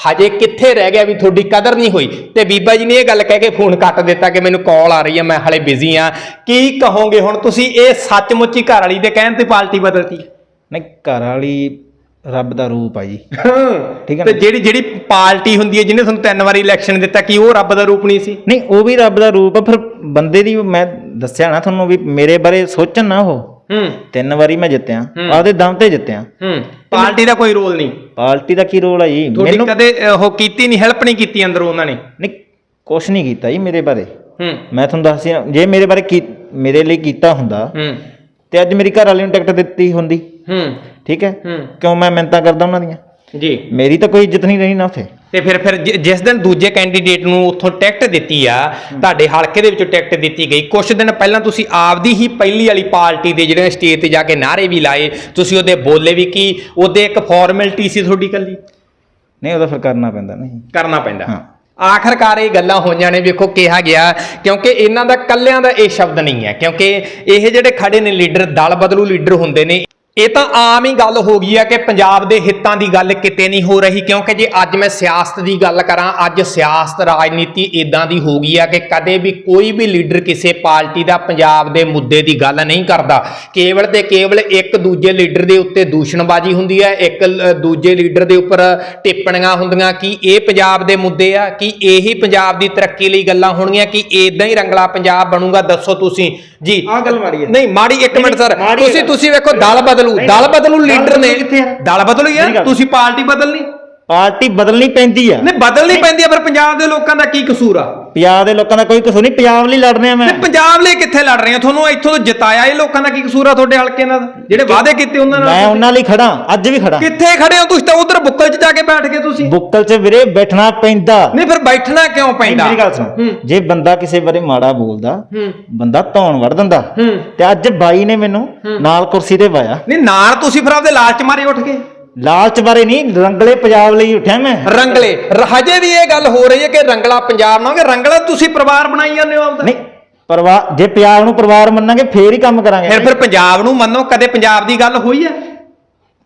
ਹਜੇ ਕਿੱਥੇ ਰਹਿ ਗਿਆ ਵੀ ਤੁਹਾਡੀ ਕਦਰ ਨਹੀਂ ਹੋਈ? ਤੇ ਬੀਬਾ ਜੀ ਨੇ ਇਹ ਗੱਲ ਕਹਿ ਕੇ ਫੋਨ ਕੱਟ ਦਿੱਤਾ ਕਿ ਮੈਨੂੰ ਕਾਲ ਆ ਰਹੀ ਹੈ ਮੈਂ ਹਲੇ ਬਿਜ਼ੀ ਆ ਕੀ ਕਹੋਗੇ ਹੁਣ ਤੁਸੀਂ ਇਹ ਸੱਚਮੁੱਚ ਹੀ ਘਰ ਵਾਲੀ ਦੇ ਕਹਿਣ ਤੇ ਪਾਰਟੀ ਬਦਲਤੀ? ਨਹੀਂ ਘਰ ਵਾਲੀ ਰੱਬ ਦਾ ਰੂਪ ਆ ਜੀ। ਠੀਕ ਹੈ ਤੇ ਨਾ? ਜਿਹੜੀ ਜਿਹੜੀ ਪਾਰਟੀ ਹੁੰਦੀ ਹੈ ਜਿਹਨੇ ਤੁਹਾਨੂੰ ਤਿੰਨ ਵਾਰੀ ਇਲੈਕਸ਼ਨ ਦਿੱਤਾ ਕੀ ਉਹ ਰੱਬ ਦਾ ਰੂਪ ਨਹੀਂ ਸੀ? ਨਹੀਂ ਉਹ ਵੀ ਰੱਬ ਦਾ ਰੂਪ ਆ ਫਿਰ ਬੰਦੇ ਦੀ ਮੈਂ ਦੱਸਿਆ ਨਾ ਤੁਹਾਨੂੰ ਵੀ ਮੇਰੇ ਬਾਰੇ ਸੋਚਣ ਨਾ ਉਹ। ਹੂੰ। ਤਿੰਨ ਵਾਰੀ ਮੈਂ ਜਿੱਤਿਆ। ਆਪਦੇ ਦਮ ਤੇ ਜਿੱਤਿਆ। ਹੂੰ। ਪਾਰਟੀ ਦਾ ਕੋਈ ਰੋਲ ਨਹੀਂ। ਪਾਰਟੀ ਦਾ ਕੀ ਰੋਲ ਆ ਜੀ? ਤੁਹਾਡੀ ਮੈਨੂੰ ਕਦੇ ਅਹ, ਉਹ ਕੀਤੀ ਨਹੀਂ ਹੈਲਪ ਨਹੀਂ ਕੀਤੀ ਅੰਦਰੋਂ ਉਹਨਾਂ ਨੇ? ਨਹੀਂ ਕੁਛ ਨਹੀਂ ਕੀਤਾ ਜੀ ਮੇਰੇ ਬਾਰੇ। ਹੂੰ। ਮੈਂ ਤੁਹਾਨੂੰ ਦੱਸਿਆ ਜੇ ਮੇਰੇ ਬਾਰੇ ਕੀ ਮੇਰੇ ਲਈ ਕੀਤਾ ਹੁੰਦਾ ਹੂੰ। ਤੇ ਅੱਜ ਮੇਰੀ ਘਰ ਵਾਲੀ ਨੂੰ ਟਿਕਟ ਦਿੱਤੀ ਹੁੰਦੀ। ਹੂੰ। ਠੀਕ ਹੈ? ਕਿਉਂ ਮੈਂ ਮਿੰਤਾ ਕਰਦਾ ਉਹਨਾਂ ਦੀਆਂ? ਜੀ। ਮੇਰੀ ਤਾਂ ਕੋਈ ਇੱਜ਼ਤ ਨਹੀਂ ਰਹੀ ਨਾ ਉੱਥੇ। ਤੇ ਫਿਰ ਫਿਰ ਜਿ- ਜਿਸ ਦਿਨ ਦੂਜੇ ਕੈਂਡੀਡੇਟ ਨੂੰ ਉੱਥੋਂ ਟਿਕਟ ਦਿੱਤੀ ਆ ਤੁਹਾਡੇ ਹਲਕੇ ਦੇ ਵਿੱਚੋਂ ਟਿਕਟ ਦਿੱਤੀ ਗਈ। ਕੁਝ ਦਿਨ ਪਹਿਲਾਂ ਤੁਸੀਂ ਆਪਦੀ ਹੀ ਪਹਿਲੀ ਵਾਲੀ ਪਾਰਟੀ ਦੇ ਜਿਹੜੇ ਸਟੇਜ ਤੇ ਜਾ ਕੇ ਨਾਰੇ ਵੀ ਲਾਏ। ਤੁਸੀਂ ਉਹਦੇ ਬੋਲੇ ਵੀ ਕੀ? ਉਹਦੇ ਇੱਕ ਫਾਰਮੈਲਿਟੀ ਸੀ ਤੁਹਾਡੀ ਕੱਲੀ ਨਹੀਂ ਉਹਦਾ ਫਿਰ ਕਰਨਾ ਪੈਂਦਾ ਨਹੀਂ। ਕਰਨਾ ਪੈਂਦਾ। ਹਾਂ। ਆਖਰਕਾਰ ਇਹ ਗੱਲਾਂ ਹੋਈਆਂ ਨੇ ਵੇਖੋ ਕਿਹਾ ਗਿਆ ਕਿਉਂਕਿ ਇਹਨਾਂ ਦਾ ਕੱਲਿਆਂ ਦਾ ਇਹ ਸ਼ਬਦ ਨਹੀਂ ਹੈ। ਕਿਉਂਕਿ ਇਹ ਜਿਹੜੇ ਖੜੇ ਨੇ ਲੀਡਰ ਦਲ ਬਦਲੂ ਲੀਡਰ ਹੁੰਦੇ ਨੇ। ਇਹ ਤਾਂ ਆਮ ਹੀ ਗੱਲ ਹੋ ਗਈ ਆ ਕਿ ਪੰਜਾਬ ਦੇ ਹਿੱਤਾਂ ਦੀ ਗੱਲ ਕਿਤੇ ਨਹੀਂ ਹੋ ਰਹੀ ਕਿਉਂਕਿ ਜੇ ਅੱਜ ਮੈਂ ਸਿਆਸਤ ਦੀ ਗੱਲ ਕਰਾਂ ਅੱਜ ਸਿਆਸਤ ਰਾਜਨੀਤੀ ਇਦਾਂ ਦੀ ਹੋ ਗਈ ਆ ਕਿ ਕਦੇ ਵੀ ਕੋਈ ਵੀ ਲੀਡਰ ਕਿਸੇ ਪਾਰਟੀ ਦਾ ਪੰਜਾਬ ਦੇ ਮੁੱਦੇ ਦੀ ਗੱਲ ਨਹੀਂ ਕਰਦਾ ਕੇਵਲ ਤੇ ਕੇਵਲ ਇੱਕ ਦੂਜੇ ਲੀਡਰ ਦੇ ਉੱਤੇ ਦੂਸ਼ਣਬਾਜ਼ੀ ਹੁੰਦੀ ਹੈ ਇੱਕ ਦੂਜੇ ਲੀਡਰ ਦੇ ਉੱਪਰ ਟਿੱਪਣੀਆਂ ਹੁੰਦੀਆਂ ਕਿ ਇਹ ਪੰਜਾਬ ਦੇ ਮੁੱਦੇ ਆ ਕਿ ਇਹੀ ਪੰਜਾਬ ਦੀ ਤਰੱਕੀ ਲਈ ਗੱਲਾਂ ਹੋਣਗੀਆਂ ਕਿ ਇਦਾਂ ਹੀ ਰੰਗਲਾ ਪੰਜਾਬ ਬਣੂਗਾ ਦੱਸੋ ਤੁਸੀਂ ਜੀ ਆਹ ਗੱਲ ਮਾੜੀ ਹੈ। ਨਹੀਂ ਮਾੜੀ ਇੱਕ ਮਿੰਟ ਸਰ ਤੁਸੀਂ ਹੈ। ਤੁਸੀਂ ਵੇਖੋ ਦਲ ਬਦਲੂ ਨਹੀਂ, ਦਲ ਬਦਲੂ ਲੀਡਰ ਨੇ। ਦਲ ਕਿੱਥੇ ਆ? ਦਲ ਬਦਲੂ ਮੇਰੀ ਯਾਰ ਗੱਲ- ਤੁਸੀਂ ਪਾਰਟੀ ਬਦਲਣੀ। ਪਾਰਟੀ ਬਦਲਣੀ ਪੈਂਦੀ ਆ। ਨਹੀਂ ਬਦਲਣੀ ਪੈਂਦੀ ਆ ਪਰ ਪੰਜਾਬ ਦੇ ਲੋਕਾਂ ਦਾ ਕੀ ਕਸੂਰ ਆ? ਪੰਜਾਬ ਦੇ ਲੋਕਾਂ ਦਾ ਕੋਈ ਕਸੂਰ ਨਹੀਂ ਪੰਜਾਬ ਲਈ ਲੜਨੇ ਆ ਮੈਂ। ਤੇ ਪੰਜਾਬ ਲਈ ਕਿੱਥੇ ਲੜ ਰਹੇ ਆ ਤੁਹਾਨੂੰ ਇੱਥੋਂ ਤੋਂ ਜਿਤਾਇਆ ਇਹ ਲੋਕਾਂ ਦਾ ਕੀ ਕਸੂਰ ਆ ਤੁਹਾਡੇ ਹਲਕੇ ਨਾਲ? ਜਿਹੜੇ ਵਾਅਦੇ ਕੀਤੇ ਉਹਨਾਂ ਮੈਂ ਨਾਲ ਉਹਨਾਂ ਲਈ ਖੜਾ ਅੱਜ ਵੀ ਖੜਾ ਕਿੱਥੇ ਖੜੇ ਹੋ ਤੁਸੀਂ ਤਾਂ ਉਧਰ ਬੁੱਕਲ 'ਚ ਜਾ ਕੇ ਬੈਠ ਗਏ ਤੁਸੀਂ। ਬੁੱਕਲ 'ਚ ਵੀਰੇ ਬੈਠਣਾ ਪੈਂਦਾ। ਨਹੀਂ ਫਿਰ ਬੈਠਣਾ ਕਿਉਂ ਪੈਂਦਾ? ਮੇਰੀ ਗੱਲ ਸੁਣ। ਹੂੰ। ਜੇ ਬੰਦਾ ਕਿਸੇ ਬਾਰੇ ਮਾੜਾ ਬੋਲਦਾ ਹੂੰ। ਬੰਦਾ ਧੌਣ ਵੜ ਦਿੰਦਾ। ਹੂੰ। ਤੇ ਅੱਜ ਬਾਈ ਨੇ ਮੈਨੂੰ ਨਾਲ ਕੁਰਸੀ ਤੇ ਪਾਇਆ ਨਹੀਂ ਨਾਲ ਤੁਸੀਂ ਫਿਰ ਆਪਦੇ ਲਾਲਚ ਮਾਰੇ ਉੱਠ ਗਏ ਲਾਲਚ ਬਾਰੇ ਨਹੀਂ ਰੰਗਲੇ ਪੰਜਾਬ ਲਈ ਉੱਠਿਆ ਮੈਂ। ਰੰਗਲੇ ਹਜੇ ਵੀ ਇਹ ਗੱਲ ਹੋ ਰਹੀ ਹੈ ਕਿ ਰੰਗਲਾ ਪੰਜਾਬ ਨਾ ਕਿ ਰੰਗਲਾ ਤੁਸੀਂ ਪਰਿਵਾਰ ਬਣਾਈ ਜਾਂਦੇ ਹੋ ਆਪਦਾ। ਨਹੀਂ ਪਰਿਵਾਰ ਜੇ ਪੰਜਾਬ ਨੂੰ ਪਰਿਵਾਰ ਮੰਨਾਂਗੇ ਫੇਰ ਹੀ ਕੰਮ ਕਰਾਂਗੇ। ਫਿਰ ਫਿਰ ਪੰਜਾਬ ਨੂੰ ਮੰਨੋ ਕਦੇ ਪੰਜਾਬ ਦੀ ਗੱਲ ਹੋਈ ਹੈ?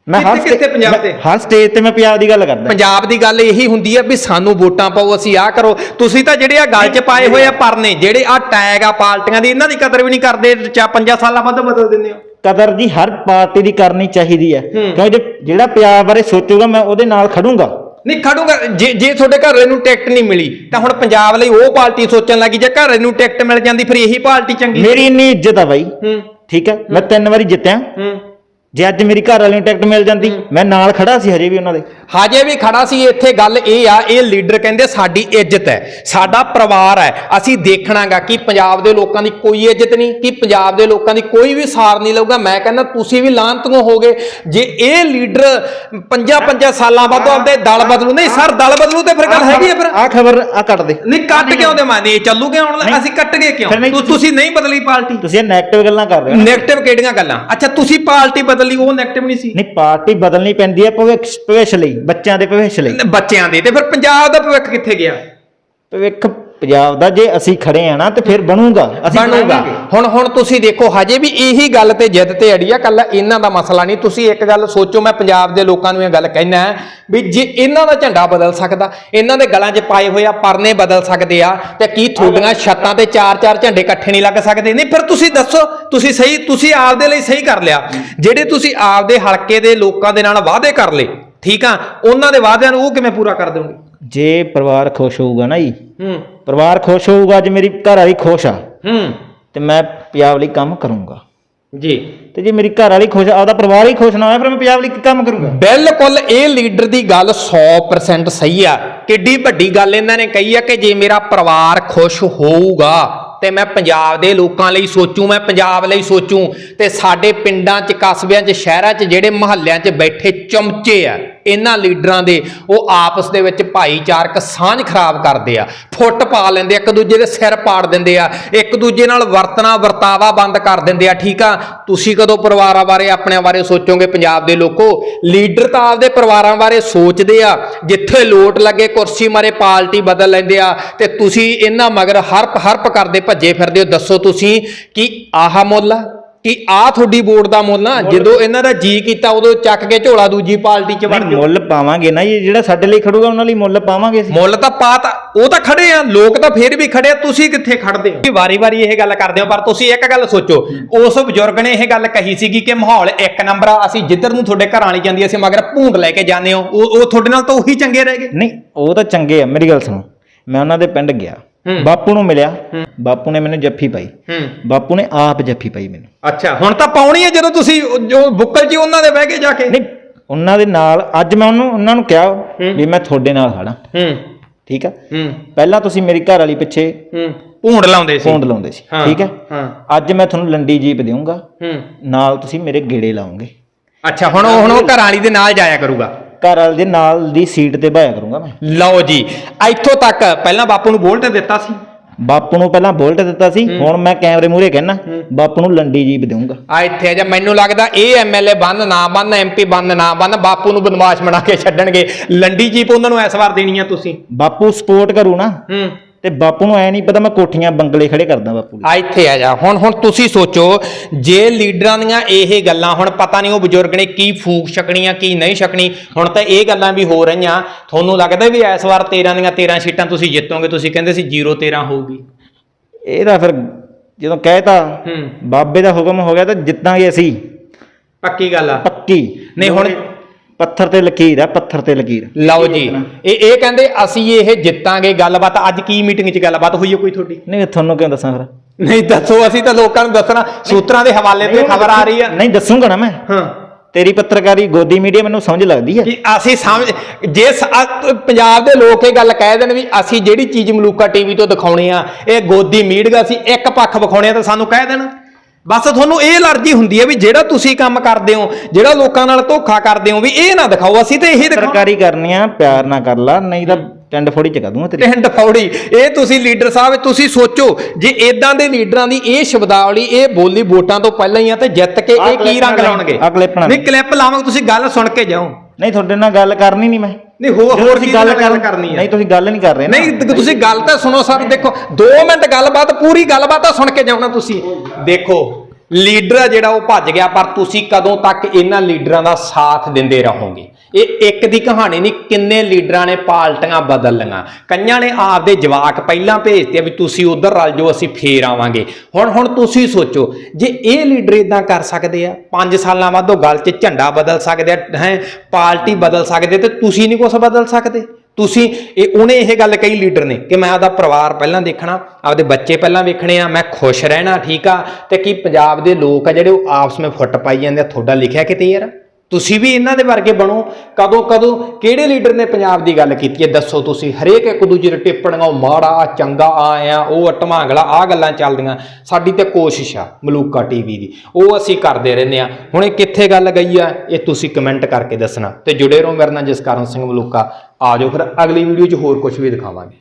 ਮੈਂ ਹਰ ਕਿੱਥੇ- ਕਿੱਥੇ ਸਟੇ- ਪੰਜਾਬ ਤੇ? ਹਰ ਸਟੇਜ ਤੇ ਮੈਂ ਪੰਜਾਬ ਦੀ ਗੱਲ ਕਰਦਾ। ਪੰਜਾਬ ਦੀ ਗੱਲ ਇਹੀ ਹੁੰਦੀ ਹੈ ਵੀ ਸਾਨੂੰ ਵੋਟਾਂ ਪਾਓ ਅਸੀਂ ਆਹ ਕਰੋ। ਤੁਸੀਂ ਤਾਂ ਜਿਹੜੇ ਆ ਗੱਲ 'ਚ ਪਾਏ ਹੋਏ ਆ ਪਰਨੇ ਜਿਹੜੇ ਆ ਟੈਗ ਆ ਪਾਰਟੀਆਂ ਦੀ ਇਹਨਾਂ ਦੀ ਕਦਰ ਵੀ ਨਹੀਂ ਕਰਦੇ ਚਾ ਪੰਜਾਂ ਸਾਲਾਂ ਬਾਅਦ ਬਦਲ ਦਿੰਦੇ ਹੋ। ਕਦਰ ਜੀ ਹਰ ਪਾਰਟੀ ਦੀ ਕਰਨੀ ਚਾਹੀਦੀ ਹੈ। ਕਿਉਂਕਿ ਜਿਹੜਾ ਪੰਜਾਬ ਬਾਰੇ ਸੋਚੂਗਾ ਮੈਂ ਉਹਦੇ ਨਾਲ ਖੜੂੰਗਾ। ਨਹੀਂ ਖੜੂਗਾ। ਜੇ ਜੇ ਤੁਹਾਡੇ ਘਰ ਨੂੰ ਟਿਕਟ ਨਹੀਂ ਮਿਲੀ ਤਾਂ ਹੁਣ ਪੰਜਾਬ ਲਈ ਉਹ ਪਾਰਟੀ ਸੋਚਣ ਲੱਗੀ ਜੇ ਘਰ ਨੂੰ ਟਿਕਟ ਮਿਲ ਜਾਂਦੀ ਫਿਰ ਇਹੀ ਪਾਰਟੀ ਚੰਗੀ ਮੇਰੀ ਇੰਨੀ ਇੱਜ਼ਤ ਆ ਬਾਈ। ਠੀਕ ਹੈ? ਮੈਂ ਤਿੰਨ ਵਾਰੀ ਜਿੱਤਿਆ। ਜੇ ਅੱਜ ਮੇਰੀ ਘਰ ਵਾਲੀ ਨੂੰ ਟਿਕਟ ਮਿਲ ਜਾਂਦੀ ਮੈਂ ਨਾਲ ਖੜਾ ਸੀ ਹਜੇ ਵੀ ਉਹਨਾਂ ਦੇ। ਹਜੇ ਵੀ ਖੜਾ ਸੀ ਇੱਥੇ ਗੱਲ ਇਹ ਆ ਇਹ ਲੀਡਰ ਕਹਿੰਦੇ ਸਾਡੀ ਇੱਜ਼ਤ ਹੈ ਸਾਡਾ ਪਰਿਵਾਰ ਹੈ। ਅਸੀਂ ਦੇਖਣਾਗਾ ਕਿ ਪੰਜਾਬ ਦੇ ਲੋਕਾਂ ਦੀ ਕੋਈ ਇੱਜ਼ਤ ਨਹੀਂ ਕਿ ਪੰਜਾਬ ਦੇ ਲੋਕਾਂ ਦੀ ਕੋਈ ਵੀ ਸਾਰ ਨਹੀਂ ਲਊਗਾ। ਮੈਂ ਕਹਿੰਦਾ ਤੁਸੀਂ ਵੀ ਲਾਂਤੀਆਂ ਹੋਗੇ ਜੇ ਇਹ ਲੀਡਰ ਪੰਜਾਂ ਪੰਜਾਂ ਸਾਲਾਂ ਬਾਅਦ ਆਪਦੇ ਦਲ ਬਦਲੂ ਨਹੀਂ ਸਰ ਦਲ ਬਦਲੂ ਤੇ ਫਿਰ ਗੱਲ ਹੈਗੀ ਹੈ ਫਿਰ। ਆ ਖਬਰ ਆ ਕੱਟ ਦੇ। ਨਹੀਂ ਕੱਟ ਕਿਉਂ ਦੇ ਮਾਨੇ ਚੱਲੂਗੇ ਹੁਣ ਨਹੀਂ। ਅਸੀਂ ਕੱਟ ਗਏ ਕਿਉਂ ਤੁਸੀਂ ਨਹੀਂ ਬਦਲੀ ਪਾਰਟੀ। ਤੁਸੀਂ ਇਹ ਨੈਗੇਟਿਵ ਗੱਲਾਂ ਕਰ ਰਹੇ ਹੋ ਨੈਗੇਟਿਵ ਕਿਹੜੀਆਂ ਗੱਲਾਂ? ਅੱਛਾ ਤੁਸੀਂ ਪਾਰਟੀ ਬਦਲੀ ਉਹ ਨੈਗੇਟਿਵ ਨਹੀਂ ਸੀ। ਨਹੀਂ ਪਾਰਟੀ ਬਦਲਣੀ ਪੈਂਦੀ ਹੈ ਭਵਿੱਖ ਭਵਿੱਖ ਲਈ ਬੱਚਿਆਂ ਦੇ ਭਵਿੱਖ ਲਈ। ਬੱਚਿਆਂ ਦੇ ਤੇ ਫਿਰ ਪੰਜਾਬ ਦਾ ਭਵਿੱਖ ਕਿੱਥੇ ਗਿਆ? ਭਵਿੱਖ ਪੰਜਾਬ ਦਾ ਜੇ ਅਸੀਂ ਖੜੇ ਆ ਨਾ ਤੇ ਫਿਰ ਬਣੂਗਾ ਅਸੀਂ ਬਣੂਗਾ। ਹੁਣ ਹੁਣ ਤੁਸੀਂ ਦੇਖੋ ਹਜੇ ਵੀ ਇਹੀ ਗੱਲ ਤੇ ਜਿੱਦ ਤੇ ਅੜੀ ਆ ਕੱਲਾ ਇਹਨਾਂ ਦਾ ਮਸਲਾ ਨਹੀਂ। ਤੁਸੀਂ ਇੱਕ ਗੱਲ ਸੋਚੋ ਮੈਂ ਪੰਜਾਬ ਦੇ ਲੋਕਾਂ ਨੂੰ ਇਹ ਗੱਲ ਕਹਿਣਾ ਵੀ ਜੇ ਇਹਨਾਂ ਦਾ ਝੰਡਾ ਬਦਲ ਸਕਦਾ ਇਹਨਾਂ ਦੇ ਗਲਾਂ 'ਚ ਪਾਏ ਹੋਏ ਆ ਪਰਨੇ ਬਦਲ ਸਕਦੇ ਆ ਤੇ ਕੀ ਤੁਹਾਡੀਆਂ ਛੱਤਾਂ ਤੇ ਚਾਰ ਚਾਰ ਝੰਡੇ ਇਕੱਠੇ ਨਹੀਂ ਲੱਗ ਸਕਦੇ? ਨਹੀਂ ਫਿਰ ਤੁਸੀਂ ਦੱਸੋ ਤੁਸੀਂ ਸਹੀ ਤੁਸੀਂ ਆਪਦੇ ਲਈ ਸਹੀ ਕਰ ਲਿਆ। ਜਿਹੜੇ ਤੁਸੀਂ ਆਪਦੇ ਹਲਕੇ ਦੇ ਲੋਕਾਂ ਦੇ ਨਾਲ ਵਾਅਦੇ ਕਰ ਲਏ ਠੀਕ ਆ ਉਹਨਾਂ ਦੇ ਵਾਅਦਿਆਂ ਨੂੰ ਉਹ ਕਿਵੇਂ ਪੂਰਾ ਕਰ ਦੋਗੇ ਜੇ ਪਰਿਵਾਰ ਖੁਸ਼ ਹੋਊਗਾ ਨਾ ਜੀ ਹੂੰ। ਪਰਿਵਾਰ ਖੁਸ਼ ਹੋਊਗਾ ਜੇ ਮੇਰੀ ਘਰ ਵਾਲੀ ਖੁਸ਼ ਆ ਹੂੰ। ਤੇ ਮੈਂ ਪੰਜਾਬ ਲਈ ਕੰਮ ਕਰੂੰਗਾ। ਜੀ। ਤੇ ਜੇ ਮੇਰੀ ਘਰ ਵਾਲੀ ਖੁਸ਼ ਆ ਉਹਦਾ ਪਰਿਵਾਰ ਹੀ ਖੁਸ਼ ਨਾ ਹੋਇਆ ਫਿਰ ਮੈਂ ਪੰਜਾਬ ਲਈ ਕੀ ਕੰਮ ਕਰੂੰਗਾ? ਬਿਲਕੁਲ ਇਹ ਲੀਡਰ ਦੀ ਗੱਲ 100% ਸਹੀ ਆ। ਕਿੱਡੀ ਵੱਡੀ ਗੱਲ ਇਹਨਾਂ ਨੇ ਕਹੀ ਆ ਕਿ ਜੇ ਮੇਰਾ ਪਰਿਵਾਰ ਖੁਸ਼ ਹੋਊਗਾ ਤੇ ਮੈਂ ਪੰਜਾਬ ਦੇ ਲੋਕਾਂ ਲਈ ਸੋਚੂ, ਮੈਂ ਪੰਜਾਬ ਲਈ ਸੋਚੂ ਤੇ ਸਾਡੇ ਪਿੰਡਾਂ 'ਚ, ਕਸਬਿਆਂ 'ਚ, ਸ਼ਹਿਰਾਂ 'ਚ, ਜਿਹੜੇ ਮਹੱਲਿਆਂ 'ਚ ਬੈਠੇ ਚਮਚੇ ਆ, ਇਹਨਾਂ ਲੀਡਰਾਂ ਦੇ, ਉਹ ਆਪਸ ਦੇ ਵਿੱਚ ਭਾਈਚਾਰਕ ਸਾਂਝ ਖਰਾਬ ਕਰਦੇ ਆ, ਫੁੱਟ ਪਾ ਲੈਂਦੇ ਇੱਕ ਦੂਜੇ ਦੇ ਸਿਰ ਪਾੜ ਦਿੰਦੇ ਆ, ਇੱਕ ਦੂਜੇ ਨਾਲ ਵਰਤਣਾ, ਵਰਤਾਵਾ ਬੰਦ ਕਰ ਦਿੰਦੇ ਆ, ਠੀਕ ਆ? ਤੁਸੀਂ ਕਦੋਂ ਪਰਿਵਾਰਾਂ ਬਾਰੇ, ਆਪਣਿਆਂ ਬਾਰੇ ਸੋਚੋਗੇ ਪੰਜਾਬ ਦੇ ਲੋਕੋ? ਲੀਡਰ ਤਾਂ ਆਪਦੇ ਪਰਿਵਾਰਾਂ ਬਾਰੇ ਸੋਚਦੇ ਆ, ਜਿੱਥੇ ਲੋਟ ਲੱਗੇ ਕੁਰਸੀ ਮਾਰੇ ਪਾਰਟੀ ਬਦਲ ਲੈਂਦੇ ਆ ਤੇ ਤੁਸੀਂ ਇਹਨਾਂ ਮਗਰ ਹਰਪ ਹਰਪ ਕਰਦੇ ਭੱਜੇ ਫਿਰਦੇ ਹੋ ਦੱਸੋ ਤੁਸੀਂ ਕਿ ਆਹ ਮੁੱਲ ਆ ਕਿ ਆ ਤੁਹਾਡੀ ਵੋਟ ਦਾ ਮੁੱਲ ਆ? ਜਦੋਂ ਇਹਨਾਂ ਦਾ ਜੀ ਕੀਤਾ ਉਦੋਂ ਚੱਕ ਕੇ ਝੋਲਾ ਦੂਜੀ ਪਾਰਟੀ 'ਚ ਵੜ ਮੁੱਲ ਪਾਵਾਂਗੇ ਨਾ ਜੀ ਜਿਹੜਾ ਸਾਡੇ ਲਈ ਖੜੂਗਾ ਉਹਨਾਂ ਲਈ ਮੁੱਲ ਪਾਵਾਂਗੇ ਮੁੱਲ ਤਾਂ ਪਾਤਾ ਉਹ ਤਾਂ ਖੜੇ ਆ ਲੋਕ ਤਾਂ ਫੇਰ ਵੀ ਖੜੇ ਆ ਤੁਸੀਂ ਕਿੱਥੇ ਖੜਦੇ ਹੋ? ਵਾਰੀ-ਵਾਰੀ ਇਹ ਗੱਲ ਕਰਦੇ ਹੋ ਪਰ ਤੁਸੀਂ ਇੱਕ ਗੱਲ ਸੋਚੋ ਉਸ ਬਜ਼ੁਰਗ ਨੇ ਇਹ ਗੱਲ ਕਹੀ ਸੀਗੀ ਕਿ ਮਾਹੌਲ ਇੱਕ ਨੰਬਰ ਆ ਅਸੀਂ ਜਿੱਧਰ ਨੂੰ ਤੁਹਾਡੇ ਘਰਾਂ ਵਾਲੀ ਜਾਂਦੀ ਅਸੀਂ ਮਗਰ ਭੂੰਡ ਲੈ ਕੇ ਜਾਂਦੇ ਹੋ ਉਹ ਉਹ ਤੁਹਾਡੇ ਨਾਲ ਤਾਂ ਉਹੀ ਚੰਗੇ ਰਹਿ ਗਏ। ਨਹੀਂ ਉਹ ਤਾਂ ਚੰਗੇ ਆ ਮੇਰੀ ਗੱਲ ਸੁਣੋ ਮੈਂ ਉਹਨਾਂ ਦੇ ਪਿੰਡ ਗਿਆ। ਬਾਪੂ ਨੂੰ ਮਿਲਿਆ। ਬਾਪੂ ਨੇ ਮੈਨੂੰ ਜੱਫੀ ਪਾਈ। ਬਾਪੂ ਨੇ ਆਪ ਜੱਫੀ ਪਾਈ ਮੈਨੂੰ। ਅੱਛਾ ਹੁਣ ਤਾਂ ਪਾਉਣੀ ਹੈ ਜਦੋਂ ਤੁਸੀਂ ਜੋ ਬੁੱਕਲ 'ਚ ਉਹਨਾਂ ਦੇ ਬਹਿ ਕੇ ਜਾ ਕੇ। ਨਹੀਂ ਉਹਨਾਂ ਦੇ ਨਾਲ ਅੱਜ ਮੈਂ ਉਹਨੂੰ ਉਹਨਾਂ ਨੂੰ ਕਿਹਾ ਵੀ ਮੈਂ ਤੁਹਾਡੇ ਨਾਲ ਖੜਾ। ਹੂੰ। ਠੀਕ ਆ? ਹੂੰ। ਪਹਿਲਾਂ ਤੁਸੀਂ ਮੇਰੀ ਘਰ ਵਾਲੀ ਪਿੱਛੇ ਹੂੰ। ਭੂੰਡ ਲਾਉਂਦੇ ਸੀ। ਪੌਂਡ ਲਾਉਂਦੇ ਸੀ। ਠੀਕ ਹੈ ਹਾਂ। ਅੱਜ ਮੈਂ ਤੁਹਾਨੂੰ ਲੰਡੀ ਜੀਪ ਦੇਵਾਂਗਾ ਹੂੰ। ਨਾਲ ਤੁਸੀਂ ਮੇਰੇ ਗੇੜੇ ਲਾਉਂਗੇ ਅੱਛਾ ਹੁਣ ਹੁਣ ਉਹ ਘਰਾਂ ਵਾਲੀ ਦੇ ਨਾਲ ਜਾਇਆ ਕਰੂਗਾ। ਘਰ ਵਾਲੇ ਦੇ ਨਾਲ ਦੀ ਸੀਟ ਤੇ ਬਾਇਆ ਕਰੂੰਗਾ ਮੈਂ। ਲਓ ਜੀ ਇੱਥੋਂ ਤੱਕ ਪਹਿਲਾਂ ਬਾਪੂ ਨੂੰ ਬੋਲਟ ਦਿੱਤਾ ਸੀ। ਬਾਪੂ ਨੂੰ ਪਹਿਲਾਂ ਬੋਲਟ ਦਿੱਤਾ ਸੀ ਹੁਣ ਮੈਂ ਕੈਮਰੇ ਮੂਹਰੇ ਕਹਿਣਾ ਬਾਪੂ ਨੂੰ ਲੰਡੀ ਜੀਪ ਦੇਵਾਂਗਾ ਆ ਇੱਥੇ ਆ ਜਾ ਮੈਨੂੰ ਲੱਗਦਾ ਇਹ ਐਮਐਲਏ ਬੰਦ ਨਾ ਬੰਦ ਐਮਪੀ ਬੰਦ ਨਾ ਬੰਦ ਬਾਪੂ ਨੂੰ ਬਦਮਾਸ਼ ਬਣਾ ਕੇ ਛੱਡਣਗੇ। ਲੰਡੀ ਜੀਪ ਉਹਨਾਂ ਨੂੰ ਇਸ ਵਾਰ ਦੇਣੀ ਆ ਤੁਸੀਂ। ਬਾਪੂ ਸਪੋਰਟ ਕਰੂ ਨਾ। ਹੂੰ। ਤੇ ਬਾਪੂ ਨੂੰ ਐ ਨਹੀਂ ਪਤਾ ਮੈਂ ਕੋਠੀਆਂ ਬੰਗਲੇ ਖੜੇ ਕਰਦਾ ਬਾਪੂ ਆ ਇੱਥੇ ਆ ਜਾ। ਹੁਣ ਹੁਣ ਤੁਸੀਂ ਸੋਚੋ ਜੇ ਲੀਡਰਾਂ ਦੀਆਂ ਇਹ ਗੱਲਾਂ ਹੁਣ ਪਤਾ ਨਹੀਂ ਉਹ ਬਜ਼ੁਰਗ ਨੇ ਕੀ ਫੂਕ ਛਕਣੀਆਂ ਕੀ ਨਹੀਂ ਛਕਣੀ। ਹੁਣ ਤਾਂ ਇਹ ਗੱਲਾਂ ਵੀ ਹੋ ਰਹੀਆਂ। ਤੁਹਾਨੂੰ ਲੱਗਦਾ ਵੀ ਇਸ ਵਾਰ 13 ਦੀਆਂ 13 ਸੀਟਾਂ ਤੁਸੀਂ ਜਿੱਤੋਗੇ ਤੁਸੀਂ ਕਹਿੰਦੇ ਸੀ 0 13 ਹੋਊਗੀ। ਇਹਦਾ ਫਿਰ ਜਦੋਂ ਕਹਿਤਾ ਬਾਬੇ ਦਾ ਹੁਕਮ ਹੋ ਗਿਆ ਤਾਂ ਜਿੱਤਾਂਗੇ ਅਸੀਂ। ਪੱਕੀ ਗੱਲ ਆ। ਪੱਕੀ। ਨਹੀਂ ਹੁਣ- ਪੱਥਰ ਤੇ ਲਕੀਰ ਆ ਪੱਥਰ ਤੇ ਲਕੀਰ। ਲਓ ਜੀ ਇਹ ਇਹ ਕਹਿੰਦੇ ਅਸੀਂ ਇਹ ਜਿੱਤਾਂਗੇ ਗੱਲਬਾਤ ਅੱਜ ਕੀ ਮੀਟਿੰਗ 'ਚ ਗੱਲਬਾਤ ਹੋਈ ਹੈ ਕੋਈ ਤੁਹਾਡੀ? ਨਹੀਂ ਤੁਹਾਨੂੰ ਕਿਉਂ ਦੱਸਾਂ ਫਿਰ? ਨਹੀਂ ਦੱਸੋ ਅਸੀਂ ਤਾਂ ਲੋਕਾਂ ਨੂੰ ਦੱਸਣਾ ਸੂਤਰਾਂ ਦੇ ਹਵਾਲੇ ਤੇ ਖਬਰ ਆ ਰਹੀ ਆ। ਨਹੀਂ ਦੱਸੂਗਾ ਨਾ ਮੈਂ। ਹਾਂ। ਤੇਰੀ ਪੱਤਰਕਾਰੀ ਗੋਦੀ ਮੀਡੀਆ ਮੈਨੂੰ ਸਮਝ ਲੱਗਦੀ ਹੈ ਕਿ ਅਸੀਂ ਸਮਝ ਜੇ ਪੰਜਾਬ ਦੇ ਲੋਕ ਇਹ ਗੱਲ ਕਹਿ ਦੇਣ ਵੀ ਅਸੀਂ ਜਿਹੜੀ ਚੀਜ਼ ਮਲੂਕਾ ਟੀਵੀ ਤੋਂ ਦਿਖਾਉਣੀ ਆ ਇਹ ਗੋਦੀ ਮੀਡੀਆ ਅਸੀਂ ਇੱਕ ਪੱਖ ਵਿਖਾਉਣੇ ਆ ਤਾਂ ਸਾਨੂੰ ਕਹਿ ਦੇਣ। ਬਸ ਤੁਹਾਨੂੰ ਇਹ ਅਲਰਜੀ ਹੁੰਦੀ ਹੈ ਵੀ ਜਿਹੜਾ ਤੁਸੀਂ ਕੰਮ ਕਰਦੇ ਹੋ ਜਿਹੜਾ ਲੋਕਾਂ ਨਾਲ ਧੋਖਾ ਕਰਦੇ ਹੋ ਵੀ ਇਹ ਨਾ ਦਿਖਾਓ ਅਸੀਂ ਤਾਂ ਇਹੀ ਦਿਖਾਓ। ਪੱਤਰਕਾਰੀ ਕਰਨੀ ਆ ਪਿਆਰ ਨਾ ਕਰ ਲਾ ਨਹੀਂ ਤਾਂ ਟੰਡ ਫੋੜੀ ਚਕਾ ਦੂੰਗਾ ਤੇਰੀ। ਟਿੰਡ ਫੌੜੀ ਇਹ ਤੁਸੀਂ ਲੀਡਰ ਸਾਹਿਬ ਤੁਸੀਂ ਸੋਚੋ ਜੇ ਇਦਾਂ ਦੇ ਲੀਡਰਾਂ ਦੀ ਇਹ ਸ਼ਬਦਾਵਲੀ ਇਹ ਬੋਲੀ ਵੋਟਾਂ ਤੋਂ ਪਹਿਲਾਂ ਹੀ ਆ ਤੇ ਜਿੱਤ ਕੇ ਇਹ ਕੀ ਰੰਗ ਲਾਉਣਗੇ? ਨਹੀਂ ਕਲਿੱਪ ਲਾਵਾਂਗੇ ਤੁਸੀਂ ਗੱਲ ਸੁਣ ਕੇ ਜਾਓ। ਨਹੀਂ ਤੁਹਾਡੇ ਨਾਲ ਗੱਲ ਕਰਨੀ ਨਹੀਂ ਮੈਂ। ਨਹੀਂ ਹੋਰ ਹੋਰ ਕੀ ਗੱਲ ਕਰਨੀ ਹੈ? ਨਹੀਂ ਤੁਸੀਂ ਗੱਲ ਨਹੀਂ ਕਰ ਰਹੇ ਨਾ। ਨਹੀਂ ਤੁਸੀਂ ਗੱਲ ਤਾਂ ਸੁਣੋ ਸਰ ਦੇਖੋ 2 ਮਿੰਟ ਗੱਲਬਾਤ ਪੂਰੀ ਗੱਲਬਾਤ ਤਾਂ ਸੁਣ ਕੇ ਜਾਣਾ ਤੁਸੀਂ। ਦੇਖੋ ਲੀਡਰ ਜਿਹੜਾ ਉਹ ਭੱਜ ਗਿਆ ਪਰ ਤੁਸੀਂ ਕਦੋਂ ਤੱਕ ਇਹਨਾਂ ਲੀਡਰਾਂ ਦਾ ਸਾਥ ਦਿੰਦੇ ਰਹੋਗੇ? ਇਹ ਇੱਕ ਦੀ ਕਹਾਣੀ ਨਹੀਂ, ਕਿੰਨੇ ਲੀਡਰਾਂ ਨੇ ਪਾਰਟੀਆਂ ਬਦਲ ਲਈਆਂ ਕਈਆਂ ਨੇ ਆਪਦੇ ਜਵਾਕ ਪਹਿਲਾਂ ਭੇਜਤੇ ਵੀ ਤੁਸੀਂ ਉਧਰ ਰਲ ਜਾਓ, ਅਸੀਂ ਫੇਰ ਆਵਾਂਗੇ। ਹੁਣ ਹੁਣ ਤੁਸੀਂ ਸੋਚੋ, ਜੇ ਇਹ ਲੀਡਰ ਇਦਾਂ ਕਰ ਸਕਦੇ ਆ 5 ਸਾਲਾਂ ਬਾਅਦ ਉਹ ਗੱਲ 'ਚ ਝੰਡਾ ਬਦਲ ਸਕਦੇ ਆ, ਹੈ ਪਾਰਟੀ ਬਦਲ ਸਕਦੇ ਤੇ ਤੁਸੀਂ ਨਹੀਂ ਕੁਝ ਬਦਲ ਸਕਦੇ। ਤੁਸੀਂ, ਇਹ ਉਹਨੇ ਇਹ ਗੱਲ ਕਹੀ ਲੀਡਰ ਨੇ ਕਿ ਮੈਂ ਆਪਦਾ ਪਰਿਵਾਰ ਪਹਿਲਾਂ ਦੇਖਣਾ, ਆਪਦੇ ਬੱਚੇ ਪਹਿਲਾਂ ਵੇਖਣੇ ਆ, ਮੈਂ ਖੁਸ਼ ਰਹਿਣਾ ਠੀਕ ਆ, ਤੇ ਕੀ ਪੰਜਾਬ ਦੇ ਲੋਕ ਆ ਜਿਹੜੇ ਉਹ ਆਪਸ ਵਿੱਚ ਫੁੱਟ ਪਾਈ ਜਾਂਦੇ ਆ, ਤੁਹਾਡਾ ਲਿਖਿਆ ਕਿਤੇ ਯਾਰ? ਤੁਸੀਂ ਵੀ ਇਹਨਾਂ ਦੇ ਵਰਗੇ ਬਣੋ। ਕਦੋਂ ਕਦੋਂ ਕਿਹੜੇ ਲੀਡਰ ਨੇ ਪੰਜਾਬ ਦੀ ਗੱਲ ਕੀਤੀ ਹੈ? ਦੱਸੋ ਤੁਸੀਂ। ਹਰੇਕ ਇੱਕ ਦੂਜੇ ਦੇ ਟਿੱਪਣੀਆਂ ਉਹ ਮਾੜਾ, ਆਹ ਚੰਗਾ ਆ, ਉਹ ਟਮਾਂਗਲਾ ਆ ਗੱਲਾਂ ਚੱਲਦੀਆਂ। ਸਾਡੀ ਤੇ ਕੋਸ਼ਿਸ਼ ਆ ਮਲੂਕਾ ਟੀਵੀ ਦੀ। ਉਹ ਅਸੀਂ ਕਰਦੇ ਰਹਿੰਦੇ ਆ। ਹੁਣ ਇਹ ਕਿੱਥੇ ਗੱਲ ਗਈ ਆ? ਇਹ ਤੁਸੀਂ ਕਮੈਂਟ ਕਰਕੇ ਦੱਸਣਾ। ਤੇ ਜੁੜੇ ਰਹੋ ਮੇਰੇ ਨਾਲ ਜਸਕਰਨ ਸਿੰਘ ਮਲੂਕਾ। ਆ ਜਾਓ ਫਿਰ ਅਗਲੀ ਵੀਡੀਓ 'ਚ ਹੋਰ ਕੁਝ ਵੀ ਦਿਖਾਵਾਂਗੇ।